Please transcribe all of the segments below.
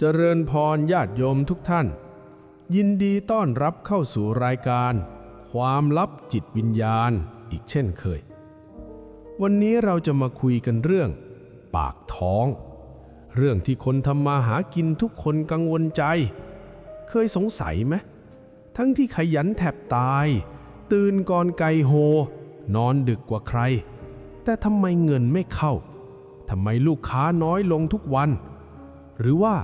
เจริญพรญาติโยมทุกท่าน ยินดีต้อนรับเข้าสู่รายการ ความลับจิตวิญญาณอีกเช่นเคย วันนี้เราจะมาคุยกันเรื่อง ปากท้อง เรื่องที่คนทำมาหากินทุกคนกังวลใจ เคยสงสัยไหมทั้งที่ขยันแทบตาย ตื่นก่อนไก่โฮ นอนดึกกว่าใคร แต่ทำไมเงินไม่เข้าทำไมลูกค้าน้อยลงทุกวัน หรือว่า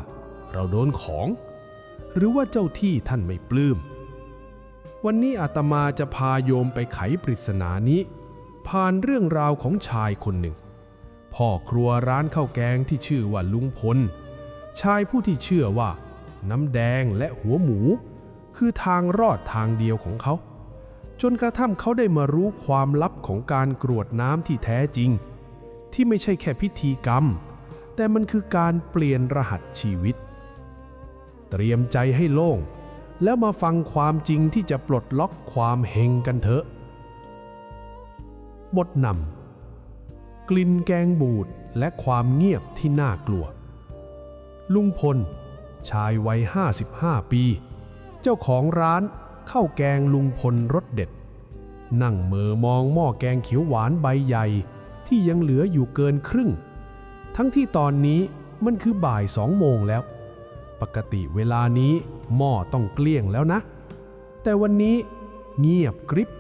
เราโดนของ หรือว่าเจ้าที่ท่านไม่ปลื้ม วันนี้อาตมาจะพาโยมไปไขปริศนานี้ ผ่านเรื่องราวของชายคนหนึ่ง พ่อครัวร้านข้าวแกงที่ชื่อว่าลุงพล ชายผู้ที่เชื่อว่า น้ำแดงและหัวหมู คือทางรอดทางเดียวของเขา จนกระทั่งเขาได้มารู้ความลับของการกรวดน้ำที่แท้จริง ที่ไม่ใช่แค่พิธีกรรมแต่มันคือการเปลี่ยนรหัสชีวิต เตรียมใจให้โล่ง แล้วมาฟังความจริงที่จะปลดล็อกความเฮงกันเถอะ บทนำกลิ่นแกงบูดและความเงียบที่น่ากลัว ลุงพล ชายวัย 55 ปี เจ้าของร้านข้าวแกงลุงพลรสเด็ด นั่งเมอมองหม้อแกงเขียวหวานใบใหญ่ที่ยังเหลืออยู่เกินครึ่ง ทั้งที่ตอนนี้มันคือบ่ายสองโมงแล้ว ปกติเวลานี้หม้อต้องเกลี้ยงแล้วนะ แต่วันนี้เงียบกริบ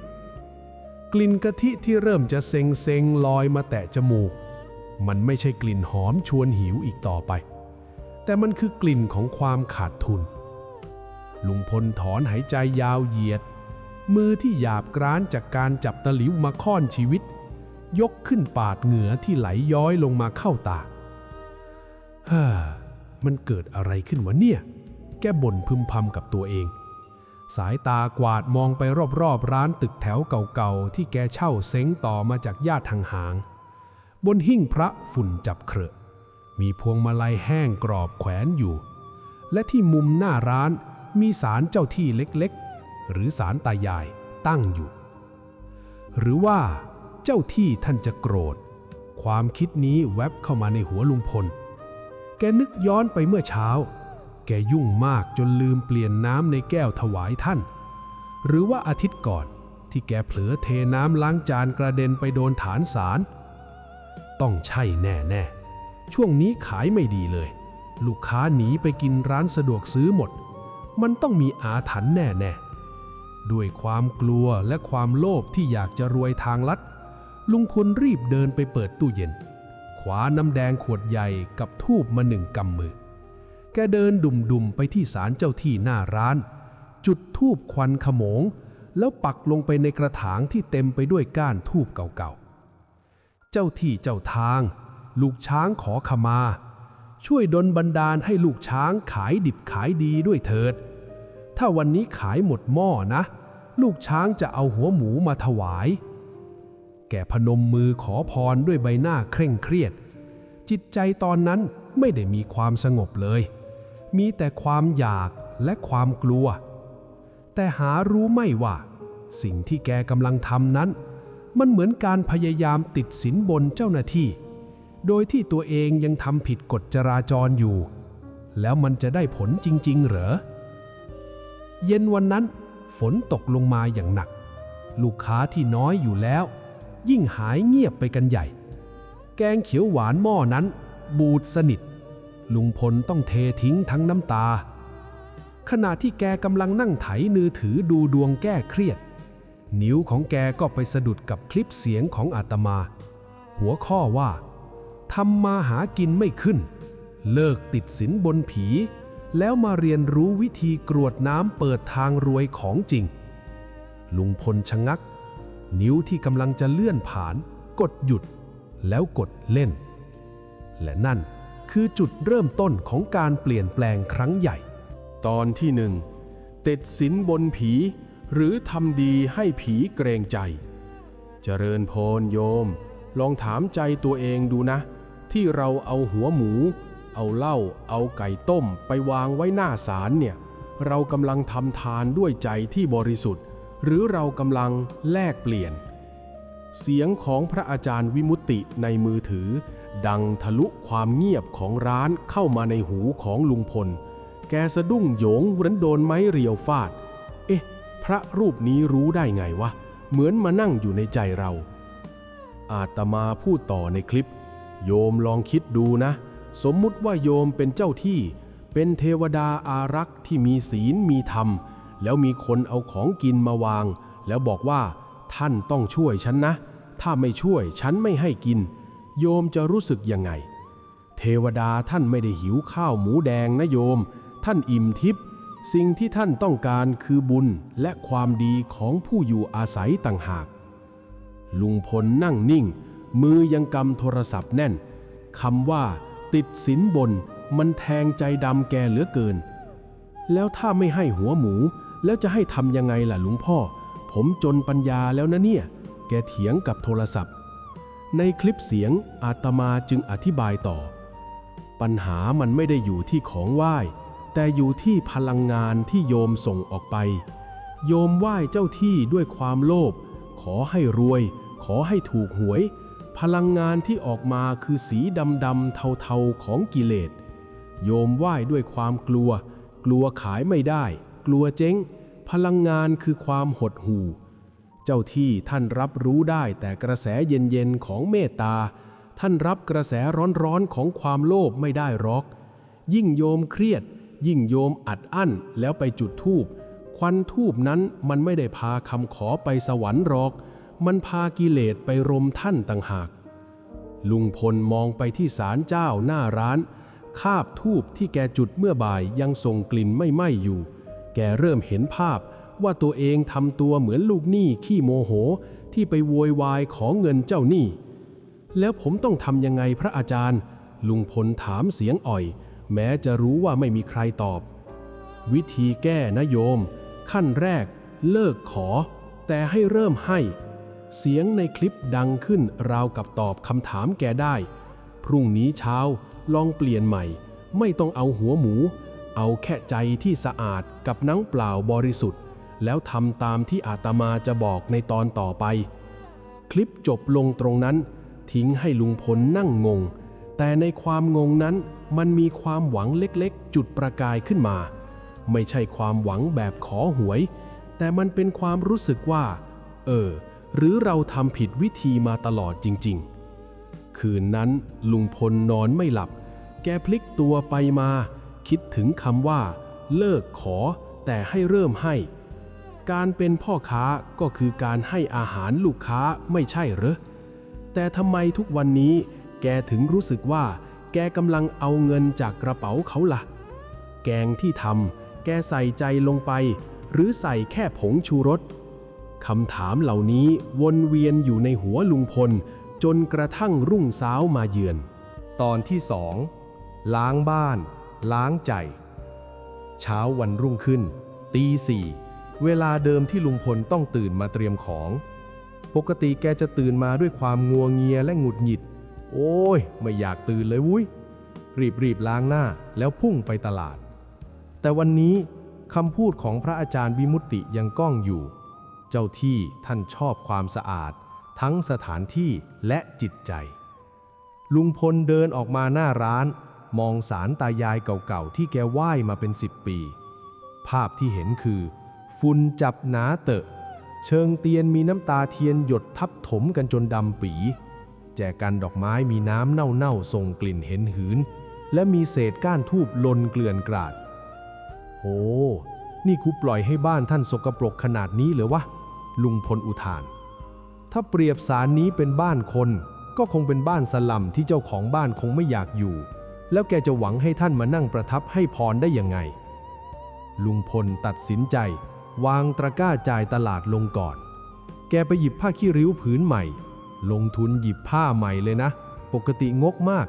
กลิ่นกะทิที่เริ่มจะเซ็งเซงลอยมาแตะจมูก มันไม่ใช่กลิ่นหอมชวนหิวอีกต่อไป แต่มันคือกลิ่นของความขาดทุน ลุงพลถอนหายใจยาวเหยียด มือที่หยาบกร้านจากการจับตะหลิวมาค่อนชีวิต ยกขึ้นปาดเหงื่อที่ไหลย้อยลงมาเข้าตาเฮ้อ มันเกิดอะไรขึ้นวะเนี่ย แกบ่นพึมพำกับตัวเอง สายตากวาดมองไปรอบๆร้านตึกแถวเก่าๆ ที่แกเช่าเซ้งต่อมาจากญาติทางหาง บนหิ้งพระฝุ่นจับเครอะมีพวงมาลัยแห้งกรอบแขวนอยู่ และที่มุมหน้าร้านมีศาลเจ้าที่เล็กๆ หรือศาลตายายตั้งอยู่ หรือว่าเจ้าที่ท่านจะโกรธ ความคิดนี้แวบเข้ามาในหัวลุงพล กนึกย้อนไปเมื่อเช้า แกยุ่งมากจนลืมเปลี่ยนน้ำในแก้วถวายท่าน หรือว่าอาทิตย์ก่อนที่แกเผลอเทน้ำล้างจานกระเด็นไปโดนฐานสาร ต้องใช่แน่ๆช่วงนี้ขายไม่ดีเลย ลูกค้าหนีไปกินร้านสะดวกซื้อหมด มันต้องมีอาถรรพ์แน่ๆด้วยความกลัวและความโลภที่อยากจะรวยทางลัด ลุงคนรีบเดินไปเปิดตู้เย็น ขวาน้ำแดงขวดใหญ่กับทูบมาหนึ่งกำมือ แกเดินดุ่มๆไปที่ศาลเจ้าที่หน้าร้าน จุดทูบควันขโมง แล้วปักลงไปในกระถางที่เต็มไปด้วยก้านทูบเก่าๆ เจ้าที่เจ้าทาง ลูกช้างขอขมา ช่วยดลบันดาลให้ลูกช้างขายดิบขายดีด้วยเถิด ถ้าวันนี้ขายหมดหม้อนะ ลูกช้างจะเอาหัวหมูมาถวาย แกพนมมือขอพรด้วยใบหน้าเคร่งเครียด จิตใจตอนนั้นไม่ได้มีความสงบเลย มีแต่ความอยากและความกลัว แต่หารู้ไม่ว่า สิ่งที่แกกำลังทำนั้น มันเหมือนการพยายามติดสินบนเจ้าหน้าที่ โดยที่ตัวเองยังทำผิดกฎจราจรอยู่ แล้วมันจะได้ผลจริง ๆ เหรอ เย็นวันนั้นฝนตกลงมาอย่างหนัก ลูกค้าที่น้อยอยู่แล้ว ยิ่งหายเงียบไปกันใหญ่ แกงเขียวหวานหม้อนั้น บูดสนิท ลุงพลต้องเททิ้งทั้งน้ำตา ขณะที่แกกำลังนั่งไถมือถือดูดวงแก้เครียด นิ้วของแกก็ไปสะดุดกับคลิปเสียงของอาตมา หัวข้อว่าทำมาหากินไม่ขึ้น เลิกติดสินบนผี แล้วมาเรียนรู้วิธีกรวดน้ำเปิดทางรวยของจริง ลุงพลชะงัก นิ้วที่กำลังจะเลื่อนผ่าน กดหยุด แล้วกดเล่น และนั่นคือจุดเริ่มต้นของการเปลี่ยนแปลงครั้งใหญ่ ตอนที่หนึ่งติดสินบนผี หรือทำดีให้ผีเกรงใจ เจริญพรโยม ลองถามใจตัวเองดูนะ ที่เราเอาหัวหมู เอาเหล้าเอาไก่ต้มไปวางไว้หน้าศาลเนี่ย เรากำลังทำทานด้วยใจที่บริสุทธิ์ หรือเรากำลังแลกเปลี่ยน เสียงของพระอาจารย์วิมุตติในมือถือ ดังทะลุความเงียบของร้านเข้ามาในหูของลุงพล แกสะดุ้งโยงเหมือนโดนไม้เรียวฟาด เอ๊ะ พระรูปนี้รู้ได้ไงวะ เหมือนมานั่งอยู่ในใจเรา อาตมาพูดต่อในคลิป โยมลองคิดดูนะ สมมุติว่าโยมเป็นเจ้าที่ เป็นเทวดาอารักษ์ที่มีศีลมีธรรม แล้วมีคนเอาของกินมาวาง แล้วบอกว่า ท่านต้องช่วยฉันนะ ถ้าไม่ช่วยฉันไม่ให้กิน โยมจะรู้สึกยังไง เทวดาท่านไม่ได้หิวข้าวหมูแดงนะโยม ท่านอิ่มทิพย์สิ่งที่ท่านต้องการคือบุญและความดีของผู้อยู่อาศัยต่างหาก ลุงพลนั่งนิ่ง มือยังกำโทรศัพท์แน่นคำว่า ติดสินบน มันแทงใจดำแกเหลือเกิน แล้วถ้าไม่ให้หัวหมู แล้วจะให้ทำยังไงล่ะลุงพ่อ ผมจนปัญญาแล้วนะเนี่ย แกเถียงกับโทรศัพท์ ในคลิปเสียงอาตมาจึงอธิบายต่อ ปัญหามันไม่ได้อยู่ที่ของไหว้ แต่อยู่ที่พลังงานที่โยมส่งออกไป โยมไหว้เจ้าที่ด้วยความโลภ ขอให้รวย ขอให้ถูกหวย พลังงานที่ออกมาคือสีดำดำๆเทาๆของกิเลส โยมไหว้ด้วยความกลัว กลัวขายไม่ได้ กลัวเจ๊ง พลังงานคือความหดหู่ เจ้าที่ท่านรับรู้ได้แต่กระแสเย็นๆของเมตตา ท่านรับกระแสร้อนๆของความโลภไม่ได้หรอก ยิ่งโยมเครียด ยิ่งโยมอัดอั้นแล้วไปจุดธูปควันทูบนั้นมันไม่ได้พาคำขอไปสวรรค์หรอก มันพากิเลสไปรมท่านต่างหาก ลุงพลมองไปที่ศาลเจ้าหน้าร้านคาบทูบที่แกจุดเมื่อบ่ายยังส่งกลิ่นไม่ไหม้อยู่ แกเริ่มเห็นภาพว่าตัวเองทำตัวเหมือนลูกหนี้ขี้โมโหที่ไปโวยวายขอเงินเจ้าหนี้ แล้วผมต้องทำยังไงพระอาจารย์ ลุงพลถามเสียงอ่อย แม้จะรู้ว่าไม่มีใครตอบ วิธีแก้นะโยม ขั้นแรก เลิกขอ แต่ให้เริ่มให้ เสียงในคลิปดังขึ้นราวกับตอบคำถามแกได้ พรุ่งนี้เช้าลองเปลี่ยนใหม่ ไม่ต้องเอาหัวหมู เอาแค่ใจที่สะอาดกับนังเปล่าบริสุทธิ์ แล้วทำตามที่อาตมาจะบอกในตอนต่อไป คลิปจบลงตรงนั้น ทิ้งให้ลุงพลนั่งงง แต่ในความงงนั้นมันมีความหวังเล็กๆ จุดประกายขึ้นมา ไม่ใช่ความหวังแบบขอหวย แต่มันเป็นความรู้สึกว่า เออ หรือเราทำผิดวิธีมาตลอดจริง ๆ คืนนั้นลุงพลนอนไม่หลับ แกพลิกตัวไปมา คิดถึงคำว่า เลิกขอ แต่ให้เริ่มให้ การเป็นพ่อค้าก็คือการให้อาหารลูกค้าไม่ใช่เหรอ แต่ทำไมทุกวันนี้แกถึงรู้สึกว่า แกกำลังเอาเงินจากกระเป๋าเขาล่ะ แกงที่ทำแกใส่ใจลงไป หรือใส่แค่ผงชูรสคำถามเหล่านี้วนเวียนอยู่ในหัวลุงพล จนกระทั่งรุ่งเช้ามาเยือน ตอนที่สองล้างบ้าน ล้างใจ เช้าวันรุ่งขึ้น ตีสี่เวลาเดิมที่ลุงพลต้องตื่นมาเตรียมของ ปกติแกจะตื่นมาด้วยความงัวเงียและหงุดหงิด โอ้ย ไม่อยากตื่นเลยวุ้ย รีบรีบล้างหน้าแล้วพุ่งไปตลาด แต่วันนี้คำพูดของพระอาจารย์วิมุตติยังก้องอยู่ เจ้าที่ท่านชอบความสะอาด ทั้งสถานที่และจิตใจ ลุงพลเดินออกมาหน้าร้าน มองสารตายายเก่าๆ ที่แกไหว้มาเป็นสิบปี ภาพที่เห็นคือ ฝุ่นจับหนาเตอะ เชิงเตียนมีน้ำตาเทียนหยดทับถมกันจนดำปี แจกันดอกไม้มีน้ำเน่าๆส่งกลิ่นเห็นหืน และมีเศษก้านทูบลนเกลื่อนกราด โห นี่คุปล่อยให้บ้านท่านสกปรกขนาดนี้เหรอวะ ลุงพลอุทาน ถ้าเปรียบสารนี้เป็นบ้านคน ก็คงเป็นบ้านสลัมที่เจ้าของบ้านคงไม่อยากอยู่ แล้วแกจะหวังให้ท่านมานั่งประทับให้พรได้ยังไง ลุงพลตัดสินใจ วางตะกร้าจ่ายตลาดลงก่อน แกไปหยิบผ้าขี้ริ้วผืนใหม่ ลงทุนหยิบผ้าใหม่เลยนะ ปกติงกมาก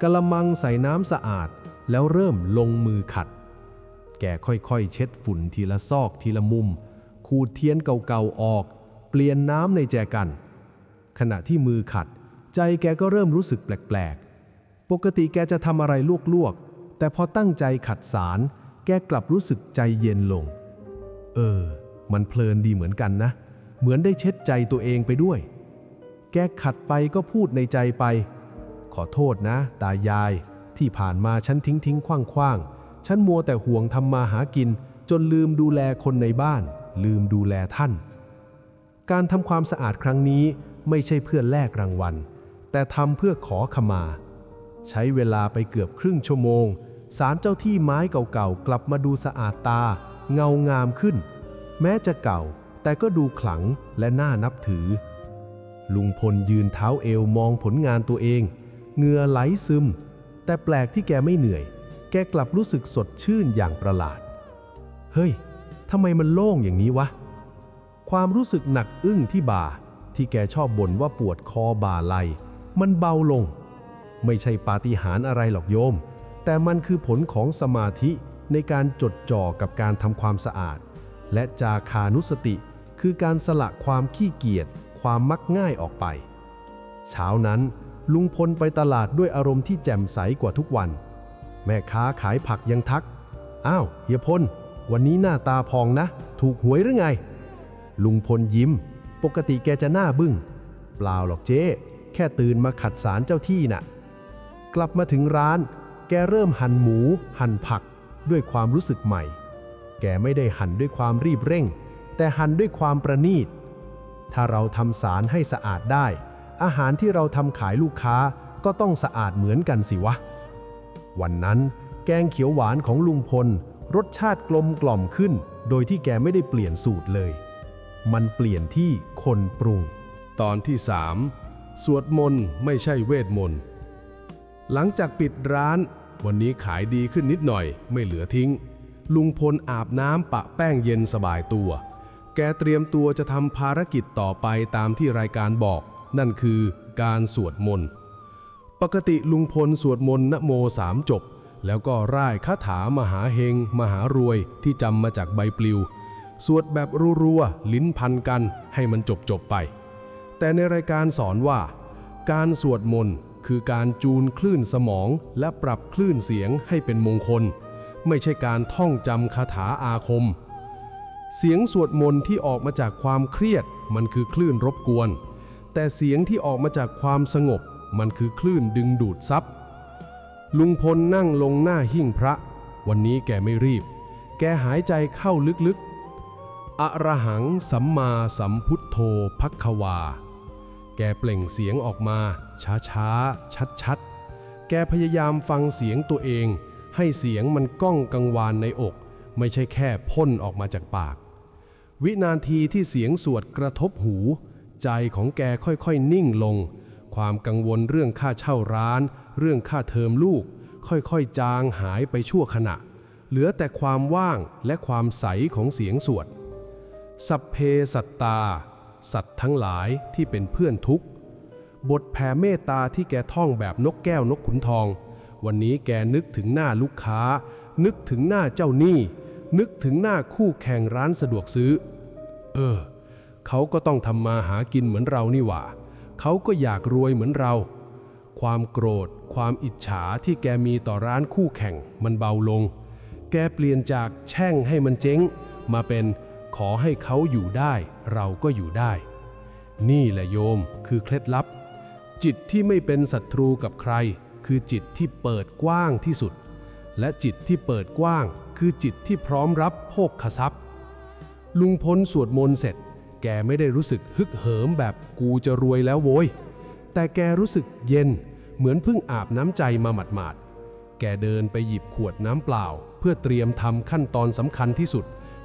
กะละมังใส่น้ำสะอาด แล้วเริ่มลงมือขัด แกค่อยๆ เช็ดฝุ่นทีละซอกทีละมุม ขูดเทียนเก่าๆออก เปลี่ยนน้ำในแจกัน ขณะที่มือขัด ใจแกก็เริ่มรู้สึกแปลกๆ ปกติแกจะทำอะไรลวกๆ แต่พอตั้งใจขัดสารแกกลับรู้สึกใจเย็นลง เออ มันเพลินดีเหมือนกันนะ เหมือนได้เช็ดใจตัวเองไปด้วย แกขัดไปก็พูดในใจไป ขอโทษนะ ตายาย ที่ผ่านมาฉันทิ้งทิ้งคว้างคว้างฉันมัวแต่ห่วงทำมาหากิน จนลืมดูแลคนในบ้าน ลืมดูแลท่าน การทำความสะอาดครั้งนี้ไม่ใช่เพื่อแลกรางวัล แต่ทำเพื่อขอขมา ใช้เวลาไปเกือบครึ่งชั่วโมง สารเจ้าที่ไม้เก่าๆ กลับมาดูสะอาดตา เงางามขึ้น แม้จะเก่า แต่ก็ดูขลังและน่านับถือ ลุงพลยืนเท้าเอวมองผลงานตัวเอง เหงื่อไหลซึม แต่แปลกที่แกไม่เหนื่อย แกกลับรู้สึกสดชื่นอย่างประหลาด เฮ้ยทำไมมันโล่งอย่างนี้วะ ความรู้สึกหนักอึ้งที่บ่า ที่แกชอบบ่นว่าปวดคอบ่าไหล มันเบาลง ไม่ใช่ปาฏิหาริย์อะไรหรอกโยม แต่มันคือผลของสมาธิในการจดจ่อกับการทำความสะอาด และจาคานุสติ คือการสละความขี้เกียจ ความมักง่ายออกไป เช้านั้นลุงพลไปตลาดด้วยอารมณ์ที่แจ่มใสกว่าทุกวัน แม่ค้าขายผักยังทัก อ้าวเฮียพล วันนี้หน้าตาพองนะ ถูกหวยหรือไง ลุงพลยิ้ม ปกติแกจะหน้าบึ้ง เปล่าหรอกเจ๊ แค่ตื่นมาขัดสารเจ้าที่น่ะ กลับมาถึงร้าน แกเริ่มหั่นหมู หั่นผัก ด้วยความรู้สึกใหม่ แกไม่ได้หั่นด้วยความรีบเร่ง แต่หั่นด้วยความประณีต ถ้าเราทำสารให้สะอาดได้ อาหารที่เราทำขายลูกค้าก็ต้องสะอาดเหมือนกันสิวะ วันนั้นแกงเขียวหวานของลุงพล รสชาติกลมกล่อมขึ้น โดยที่แกไม่ได้เปลี่ยนสูตรเลย มันเปลี่ยนที่คนปรุง ตอนที่3สวดมนต์ไม่ใช่เวทมนต์ หลังจากปิดร้าน วันนี้ขายดีขึ้นนิดหน่อย ไม่เหลือทิ้ง ลุงพลอาบน้ำปะแป้งเย็นสบายตัว แกเตรียมตัวจะทำภารกิจต่อไปตามที่รายการบอก นั่นคือการสวดมนต์ปกติลุงพลสวดมนต์นโมสามจบ แล้วก็ร่ายคาถามหาเฮง มหารวยที่จำมาจากใบปลิว สวดแบบรัวๆลิ้นพันกันให้มันจบจบๆไป แต่ในรายการสอนว่า การสวดมนต์ คือการจูนคลื่นสมองและปรับคลื่นเสียงให้เป็นมงคล ไม่ใช่การท่องจำคาถาอาคม เสียงสวดมนต์ที่ออกมาจากความเครียดมันคือคลื่นรบกวน แต่เสียงที่ออกมาจากความสงบ มันคือคลื่นดึงดูดซับลุงพลนั่งลงหน้าหิ้งพระ วันนี้แกไม่รีบ แกหายใจเข้าลึกๆอะระหังสัมมาสัมพุทโธพักวา แกเปล่งเสียงออกมา ช้าๆชัดๆแกพยายามฟังเสียงตัวเอง ให้เสียงมันก้องกังวานในอก ไม่ใช่แค่พ่นออกมาจากปาก วินาทีที่เสียงสวดกระทบหู ใจของแกค่อยๆนิ่งลง ความกังวลเรื่องค่าเช่าร้าน เรื่องค่าเทอมลูก ค่อยๆจางหายไปชั่วขณะ เหลือแต่ความว่างและความใสของเสียงสวด สัพเพสัตตา สัตว์ทั้งหลายที่เป็นเพื่อนทุกข์ บทแผ่เมตตาที่แกท่องแบบนกแก้วนกขุนทอง วันนี้แกนึกถึงหน้าลูกค้า นึกถึงหน้าเจ้าหนี้ นึกถึงหน้าคู่แข่งร้านสะดวกซื้อ เออ เขาก็ต้องทำมาหากินเหมือนเรานี่หว่า เขาก็อยากรวยเหมือนเรา ความโกรธ ความอิจฉาที่แกมีต่อร้านคู่แข่งมันเบาลง แกเปลี่ยนจากแช่งให้มันเจ๊ง มาเป็นขอให้เขาอยู่ได้ เราก็อยู่ได้ นี่แหละโยมคือเคล็ดลับ จิตที่ไม่เป็นศัตรูกับใคร คือจิตที่เปิดกว้างที่สุด และจิตที่เปิดกว้าง คือจิตที่พร้อมรับโภคทรัพย์ ลุงพลสวดมนต์เสร็จ แกไม่ได้รู้สึกฮึกเหิมแบบกูจะรวยแล้วโว้ย แต่แกรู้สึกเย็นเหมือนเพิ่งอาบน้ำใจมาหมาดๆ แกเดินไปหยิบขวดน้ำเปล่า เพื่อเตรียมทำขั้นตอนสำคัญที่สุด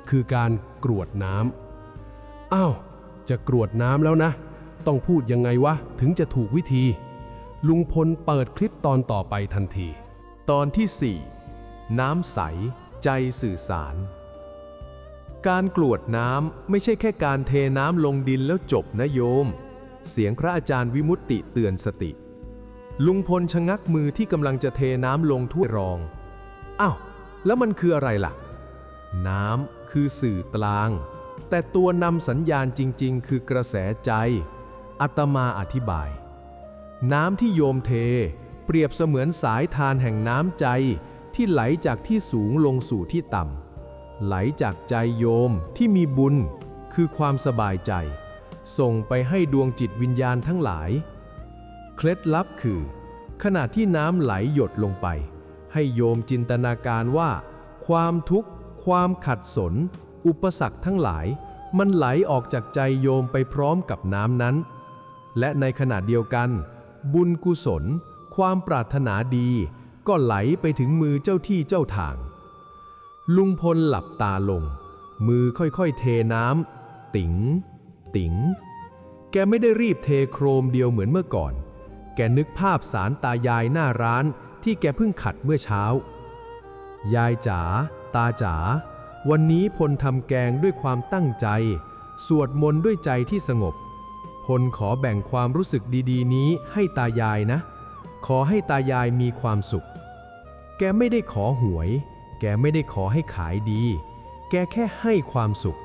คือการกรวดน้ำ อ้าว จะกรวดน้ำแล้วนะ ต้องพูดยังไงวะ ถึงจะถูกวิธี ลุงพลเปิดคลิปตอนต่อไปทันที ตอนที่ 4 น้ำใส ใจสื่อสาร การกรวดน้ำไม่ใช่แค่การเทน้ำลงดินแล้วจบนะโยม เสียงพระอาจารย์วิมุตติเตือนสติ ลุงพลชะงักมือที่กำลังจะเทน้ำลงถ้วยรองอ้าวแล้วมันคืออะไรล่ะ น้ำคือสื่อกลาง แต่ตัวนำสัญญาณจริง ๆ คือกระแสใจ อัตมาอธิบาย น้ำที่โยมเท เปรียบเสมือนสายทานแห่งน้ำใจที่ไหลจากที่สูงลงสู่ที่ต่ำไหลจากใจโยมที่มีบุญ คือความสบายใจ ส่งไปให้ดวงจิตวิญญาณทั้งหลาย เคล็ดลับคือ ขณะที่น้ำไหลหยดลงไป ให้โยมจินตนาการว่า ความทุกข์ ความขัดสน อุปสรรคทั้งหลาย มันไหลออกจากใจโยมไปพร้อมกับน้ำนั้น และในขณะเดียวกัน บุญกุศล ความปรารถนาดีก็ไหลไปถึงมือเจ้าที่เจ้าทาง ลุงพลหลับตาลง มือค่อยๆเทน้ำติ๋ง ติ๋ง แกไม่ได้รีบเทโครมเดียวเหมือนเมื่อก่อน แกนึกภาพสารตายายหน้าร้านที่แกเพิ่งขัดเมื่อเช้า ยายจ๋าตาจ๋าวันนี้พลทำแกงด้วยความตั้งใจ สวดมนต์ด้วยใจที่สงบ พลขอแบ่งความรู้สึกดีๆ นี้ให้ตายายนะ ขอให้ตายายมีความสุข แกไม่ได้ขอหวย แกไม่ได้ขอให้ขายดี แกแค่ให้ความสุข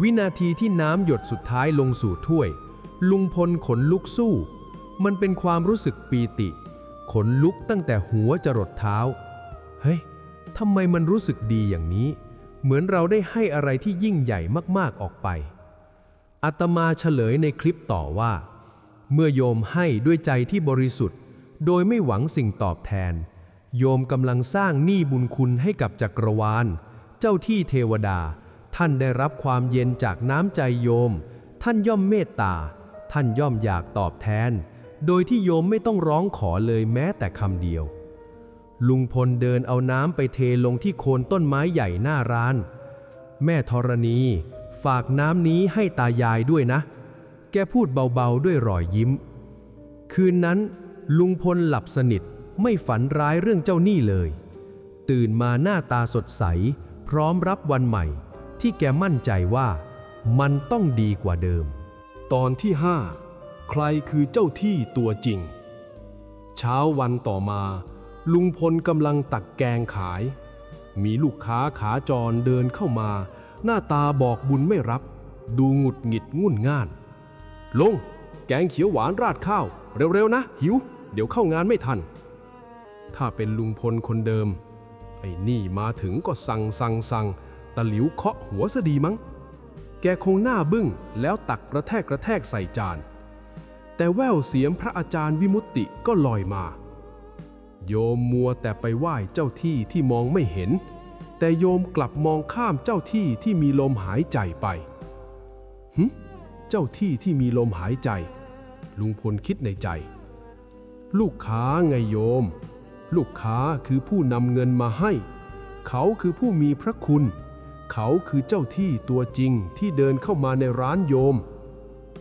วินาทีที่น้ำหยดสุดท้ายลงสู่ถ้วย ลุงพลขนลุกสู้ มันเป็นความรู้สึกปีติ ขนลุกตั้งแต่หัวจรดเท้า เฮ้ยทำไมมันรู้สึกดีอย่างนี้ เหมือนเราได้ให้อะไรที่ยิ่งใหญ่มากๆออกไป อาตมาเฉลยในคลิปต่อว่า เมื่อโยมให้ด้วยใจที่บริสุทธิ์ โดยไม่หวังสิ่งตอบแทน โยมกำลังสร้างหนี้บุญคุณให้กับจักรวาล เจ้าที่เทวดา ท่านได้รับความเย็นจากน้ำใจโยม ท่านย่อมเมตตา ท่านย่อมอยากตอบแทน โดยที่โยมไม่ต้องร้องขอเลยแม้แต่คำเดียว ลุงพลเดินเอาน้ำไปเทลงที่โคนต้นไม้ใหญ่หน้าร้าน แม่ธรณี ฝากน้ำนี้ให้ตายายด้วยนะ แกพูดเบาๆด้วยรอยยิ้ม คืนนั้น ลุงพลหลับสนิทไม่ฝันร้ายเรื่องเจ้าหนี้เลย ตื่นมาหน้าตาสดใส พร้อมรับวันใหม่ ที่แกมั่นใจว่ามันต้องดีกว่าเดิม ตอนที่5ใครคือเจ้าที่ตัวจริง เช้าวันต่อมา ลุงพลกำลังตักแกงขาย มีลูกค้าขาจรเดินเข้ามา หน้าตาบอกบุญไม่รับ ดูหงุดหงิดงุ่นง่าน ลง แกงเขียวหวานราดข้าว เร็วๆนะ หิว เดี๋ยวเข้างานไม่ทัน ถ้าเป็นลุงพลคนเดิม ไอ้นี่มาถึงก็สั่งสั่งสั่งตะหลิวเคาะหัวซะดีมั้ง แกคงหน้าบึ้งแล้วตักกระแทกกระแทกใส่จาน แต่แววเสียงพระอาจารย์วิมุตติก็ลอยมา โยมมัวแต่ไปไหว้เจ้าที่ที่มองไม่เห็น แต่โยมกลับมองข้ามเจ้าที่ที่มีลมหายใจไปหึเจ้าที่ที่มีลมหายใจ ลุงพลคิดในใจ ลูกค้าไงโยม ลูกค้าคือผู้นำเงินมาให้ เขาคือผู้มีพระคุณ เขาคือเจ้าที่ตัวจริงที่เดินเข้ามาในร้านโยม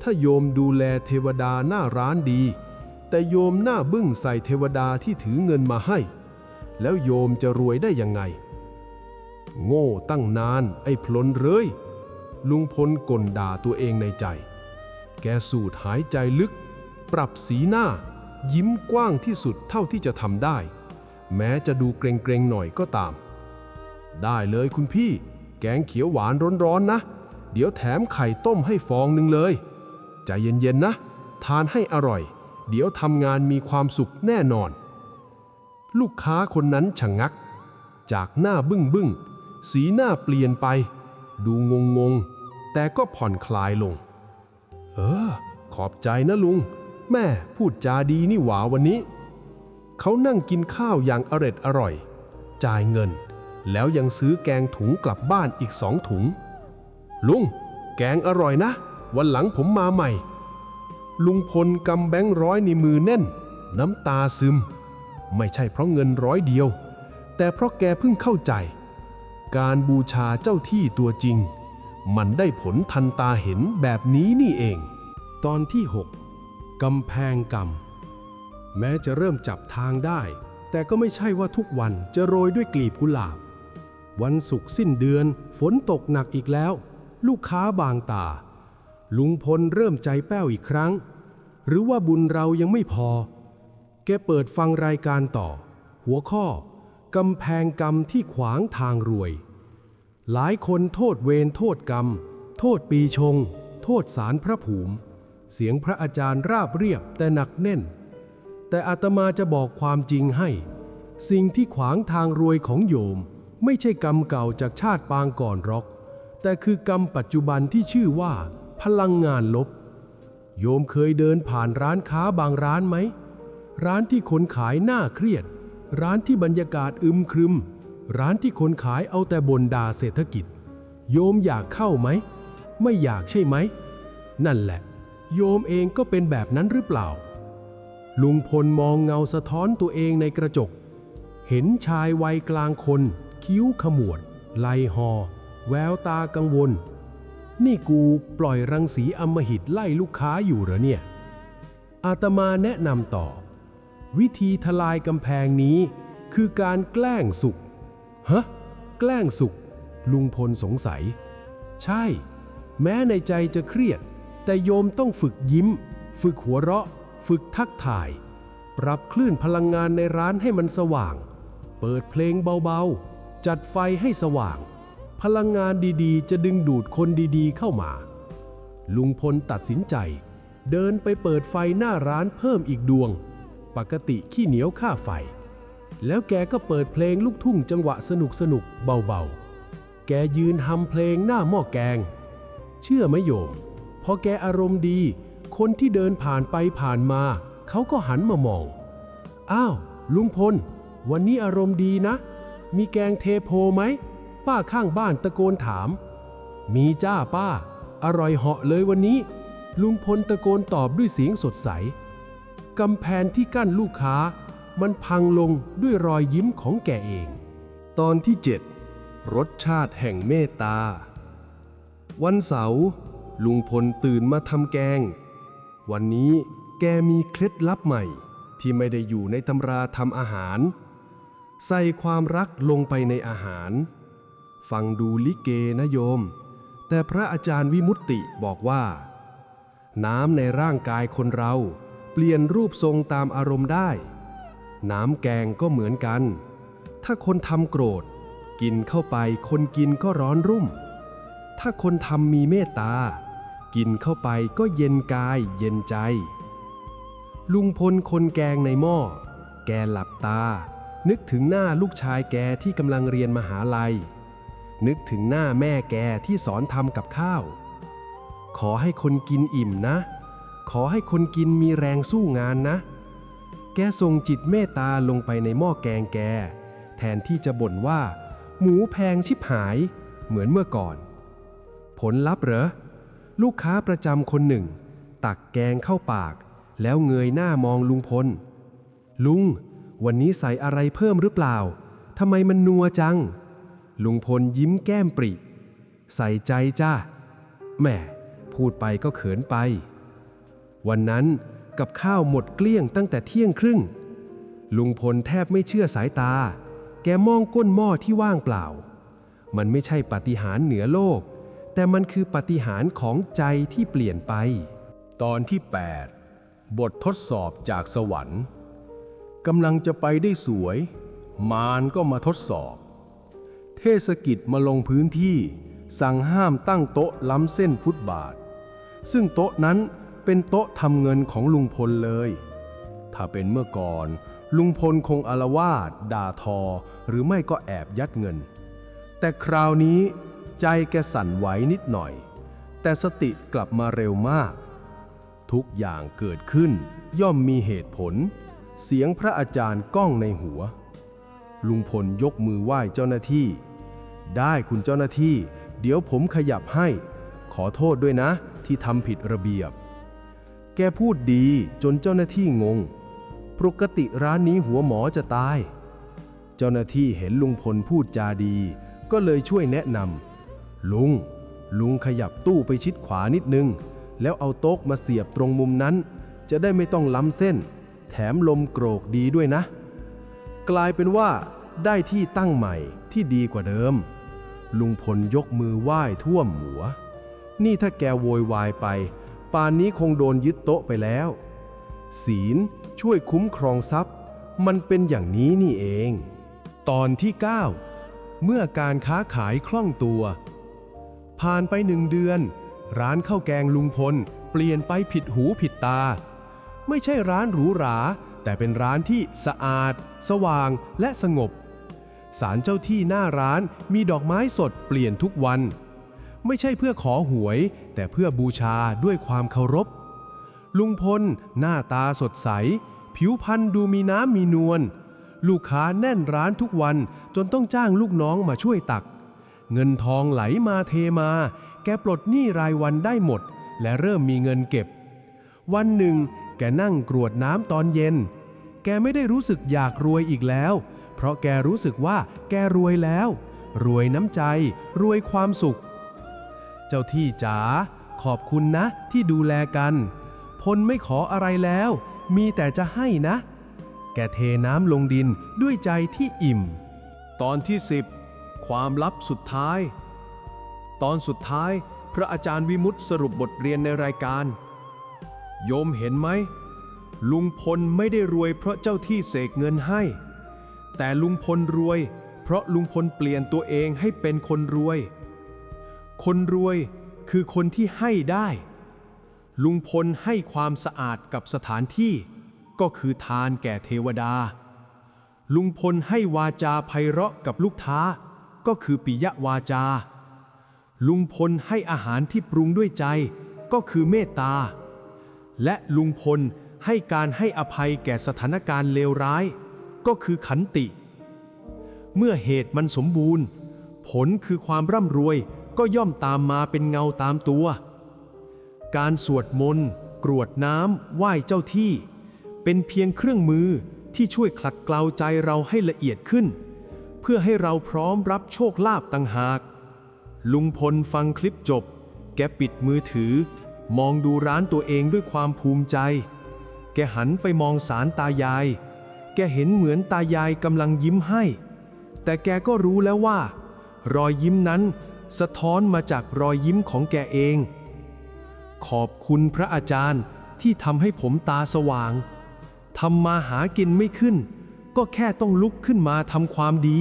ถ้าโยมดูแลเทวดาหน้าร้านดี แต่โยมหน้าบึ้งใส่เทวดาที่ถือเงินมาให้ แล้วโยมจะรวยได้ยังไง โง่ตั้งนานไอ้พลนเลยลุงพลก่นด่าตัวเองในใจ แกสูดหายใจลึก ปรับสีหน้า ยิ้มกว้างที่สุดเท่าที่จะทำได้ แม้จะดูเกรงๆหน่อยก็ตาม ได้เลยคุณพี่ แกงเขียวหวานร้อนๆนะ เดี๋ยวแถมไข่ต้มให้ฟองหนึ่งเลย ใจเย็นๆนะ ทานให้อร่อย เดี๋ยวทำงานมีความสุขแน่นอน ลูกค้าคนนั้นชะงงัก จากหน้าบึ้งบึ้ง สีหน้าเปลี่ยนไป ดูงงงแต่ก็ผ่อนคลายลง เออ ขอบใจนะลุง แม่พูดจาดีนี่หว่าวันนี้ เขานั่งกินข้าวอย่างอร็ดอร่อย จ่ายเงิน แล้วยังซื้อแกงถุงกลับบ้านอีกสองถุง ลุง แกงอร่อยนะ วันหลังผมมาใหม่ ลุงพลกำแบงค์ร้อยในมือแน่น น้ำตาซึม ไม่ใช่เพราะเงินร้อยเดียว แต่เพราะแกเพิ่งเข้าใจ การบูชาเจ้าที่ตัวจริง มันได้ผลทันตาเห็นแบบนี้นี่เอง ตอนที่ 6กำแพงกรรม แม้จะเริ่มจับทางได้ แต่ก็ไม่ใช่ว่าทุกวันจะโรยด้วยกลีบกุหลาบ วันศุกร์สิ้นเดือน ฝนตกหนักอีกแล้ว ลูกค้าบางตา ลุงพลเริ่มใจแป้วอีกครั้ง หรือว่าบุญเรายังไม่พอ แกเปิดฟังรายการต่อ หัวข้อ กำแพงกรรมที่ขวางทางรวย หลายคนโทษเวรโทษกรรม โทษปีชง โทษสารพระภูมิ เสียงพระอาจารย์ราบเรียบแต่หนักแน่น แต่อาตมาจะบอกความจริงให้ สิ่งที่ขวางทางรวยของโยม ไม่ใช่กรรมเก่าจากชาติปางก่อนหรอก แต่คือกรรมปัจจุบันที่ชื่อว่า พลังงานลบ โยมเคยเดินผ่านร้านค้าบางร้านไหม ร้านที่คนขายหน้าเครียด ร้านที่บรรยากาศอึมครึม ร้านที่คนขายเอาแต่บ่นด่าเศรษฐกิจ โยมอยากเข้าไหม ไม่อยากใช่ไหม นั่นแหละ โยมเองก็เป็นแบบนั้นหรือเปล่า ลุงพลมองเงาสะท้อนตัวเองในกระจก เห็นชายวัยกลางคน คิ้วขมวดไหลหอ แววตากังวล นี่กูปล่อยรังสีอมหิตไล่ลูกค้าอยู่เหรอเนี่ย อาตมาแนะนำต่อ วิธีทลายกำแพงนี้คือการแกล้งสุข ฮะ แกล้งสุข ลุงพลสงสัย ใช่ แม้ในใจจะเครียด แต่โยมต้องฝึกยิ้ม ฝึกหัวเราะ ฝึกทักทาย ปรับคลื่นพลังงานในร้านให้มันสว่าง เปิดเพลงเบาๆ จัดไฟให้สว่าง พลังงานดีๆ จะดึงดูดคนดีๆ เข้ามา ลุงพลตัดสินใจ เดินไปเปิดไฟหน้าร้านเพิ่มอีกดวง ปกติขี้เหนียวค่าไฟ แล้วแกก็เปิดเพลงลูกทุ่งจังหวะสนุกสนุกเบาๆ แกยืนทำเพลงหน้าหม้อแกง เชื่อไหมโยม พอแกอารมณ์ดี คนที่เดินผ่านไปผ่านมา เขาก็หันมามอง อ้าว ลุงพล วันนี้อารมณ์ดีนะ มีแกงเทโพไหม ป้าข้างบ้านตะโกนถาม มีจ้าป้า อร่อยเหาะเลยวันนี้ ลุงพลตะโกนตอบด้วยเสียงสดใส กำแพงที่กั้นลูกค้า มันพังลงด้วยรอยยิ้มของแกเอง ตอนที่ 7 รสชาติแห่งเมตตา วันเสาร์ลุงพลตื่นมาทำแกง วันนี้แกมีเคล็ดลับใหม่ ที่ไม่ได้อยู่ในตำราทำอาหาร ใส่ความรักลงไปในอาหาร ฟังดูลิเกนะโยม แต่พระอาจารย์วิมุตติบอกว่า น้ำในร่างกายคนเรา ปลี่ยนรูปทรงตามอารมณ์ได้ น้ำแกงก็เหมือนกัน ถ้าคนทำโกรธ กินเข้าไปคนกินก็ร้อนรุ่ม ถ้าคนทำมีเมตตา กินเข้าไปก็เย็นกายเย็นใจ ลุงพลคนแกงในหม้อ แกหลับตา นึกถึงหน้าลูกชายแกที่กำลังเรียนมหาลัย นึกถึงหน้าแม่แกที่สอนทำกับข้าว ขอให้คนกินอิ่มนะ ขอให้คนกินมีแรงสู้งานนะ แกส่งจิตเมตตาลงไปในหม้อแกงแก แทนที่จะบ่นว่า หมูแพงชิบหายเหมือนเมื่อก่อน ผลลัพธ์เหรอ ลูกค้าประจำคนหนึ่ง ตักแกงเข้าปาก แล้วเงยหน้ามองลุงพล ลุง วันนี้ใส่อะไรเพิ่มหรือเปล่าทำไมมันนัวจัง ลุงพลยิ้มแก้มปริ ใส่ใจจ้าแหม่พูดไปก็เขินไป วันนั้นกับข้าวหมดเกลี้ยงตั้งแต่เที่ยงครึ่ง ลุงพลแทบไม่เชื่อสายตา แกมองก้นหม้อที่ว่างเปล่า มันไม่ใช่ปฏิหารเหนือโลก แต่มันคือปฏิหารของใจที่เปลี่ยนไป ตอนที่ 8 บททดสอบจากสวรรค์กำลังจะไปได้สวย มารก็มาทดสอบ เทศกิจมาลงพื้นที่ สั่งห้ามตั้งโต๊ะล้ำเส้นฟุตบาท ซึ่งโต๊ะนั้น เป็นโต๊ะทำเงินของลุงพลเลย ถ้าเป็นเมื่อก่อน ลุงพลคงอารวาสด่าทอ หรือไม่ก็แอบยัดเงิน แต่คราวนี้ใจแกสั่นไหวนิดหน่อย แต่สติกลับมาเร็วมาก ทุกอย่างเกิดขึ้นย่อมมีเหตุผล เสียงพระอาจารย์ก้องในหัว ลุงพลยกมือไหว้เจ้าหน้าที่ ได้คุณเจ้าหน้าที่ เดี๋ยวผมขยับให้ ขอโทษด้วยนะที่ทำผิดระเบียบ แกพูดดีจนเจ้าหน้าที่งง ปกติร้านนี้หัวหมอจะตาย เจ้าหน้าที่เห็นลุงพลพูดจาดี ก็เลยช่วยแนะนำลุง ลุงขยับตู้ไปชิดขวานิดนึง แล้วเอาโต๊ะมาเสียบตรงมุมนั้น จะได้ไม่ต้องล้ำเส้น แถมลมโกรกดีด้วยนะ กลายเป็นว่าได้ที่ตั้งใหม่ที่ดีกว่าเดิม ลุงพลยกมือไหว้ท่วมหัว นี่ถ้าแกโวยวายไป ป่านนี้คงโดนยึดโต๊ะไปแล้ว ศีลช่วยคุ้มครองทรัพย์ มันเป็นอย่างนี้นี่เอง ตอนที่ 9 เมื่อการค้าขายคล่องตัว ผ่านไปหนึ่งเดือน ร้านข้าวแกงลุงพล เปลี่ยนไปผิดหูผิดตา ไม่ใช่ร้านหรูหรา แต่เป็นร้านที่สะอาด สว่างและสงบศาลเจ้าที่หน้าร้านมีดอกไม้สดเปลี่ยนทุกวัน ไม่ใช่เพื่อขอหวย แต่เพื่อบูชาด้วยความเคารพ ลุงพล หน้าตาสดใสผผิวพรรณดูมีน้ำมีนวลลูกค้าแน่นร้านทุกวันจนต้องจ้างลูกน้องมาช่วยตัก เงินทองไหลมาเทมา แกปลดหนี้รายวันได้หมด และเริ่มมีเงินเก็บ วันหนึ่ง แกนั่งกรวดน้ำตอนเย็น แกไม่ได้รู้สึกอยากรวยอีกแล้ว เพราะแกรู้สึกว่าแกรวยแล้ว รวยน้ำใจ รวยความสุข เจ้าที่จ๋าขอบคุณนะที่ดูแลกัน พลไม่ขออะไรแล้ว มีแต่จะให้นะ แกเทน้ำลงดินด้วยใจที่อิ่ม ตอนที่10ความลับสุดท้าย ตอนสุดท้ายพระอาจารย์วิมุตติสรุปบทเรียนในรายการ โยมเห็นไหม ลุงพลไม่ได้รวยเพราะเจ้าที่เสกเงินให้ แต่ลุงพลรวย เพราะลุงพลเปลี่ยนตัวเองให้เป็นคนรวย คนรวยคือคนที่ให้ได้ ลุงพลให้ความสะอาดกับสถานที่ ก็คือทานแก่เทวดา ลุงพลให้วาจาไพเราะกับลูกท้า ก็คือปิยวาจา ลุงพลให้อาหารที่ปรุงด้วยใจ ก็คือเมตตา และลุงพลให้การให้อภัยแก่สถานการณ์เลวร้าย ก็คือขันติ เมื่อเหตุมันสมบูรณ์ ผลคือความร่ำรวย ก็ย่อมตามมาเป็นเงาตามตัว การสวดมนต์กรวดน้ำไหว้เจ้าที่ เป็นเพียงเครื่องมือที่ช่วยคลัดเกลาใจเราให้ละเอียดขึ้น เพื่อให้เราพร้อมรับโชคลาภต่างหาก ลุงพลฟังคลิปจบ แกปิดมือถือ มองดูร้านตัวเองด้วยความภูมิใจ แกหันไปมองสารตายาย แกเห็นเหมือนตายายกำลังยิ้มให้ แต่แกก็รู้แล้วว่า รอยยิ้มนั้น สะท้อนมาจากรอยยิ้มของแกเอง ขอบคุณพระอาจารย์ที่ทำให้ผมตาสว่างทำมาหากินไม่ขึ้น ก็แค่ต้องลุกขึ้นมาทำความดี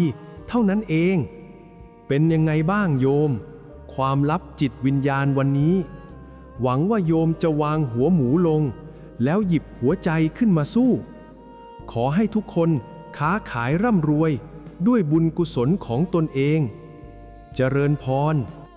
เท่านั้นเอง เป็นยังไงบ้างโยม ความลับจิตวิญญาณวันนี้ หวังว่าโยมจะวางหัวหมูลง แล้วหยิบหัวใจขึ้นมาสู้ ขอให้ทุกคนค้าขายร่ำรวย ด้วยบุญกุศลของตนเอง เจริญพร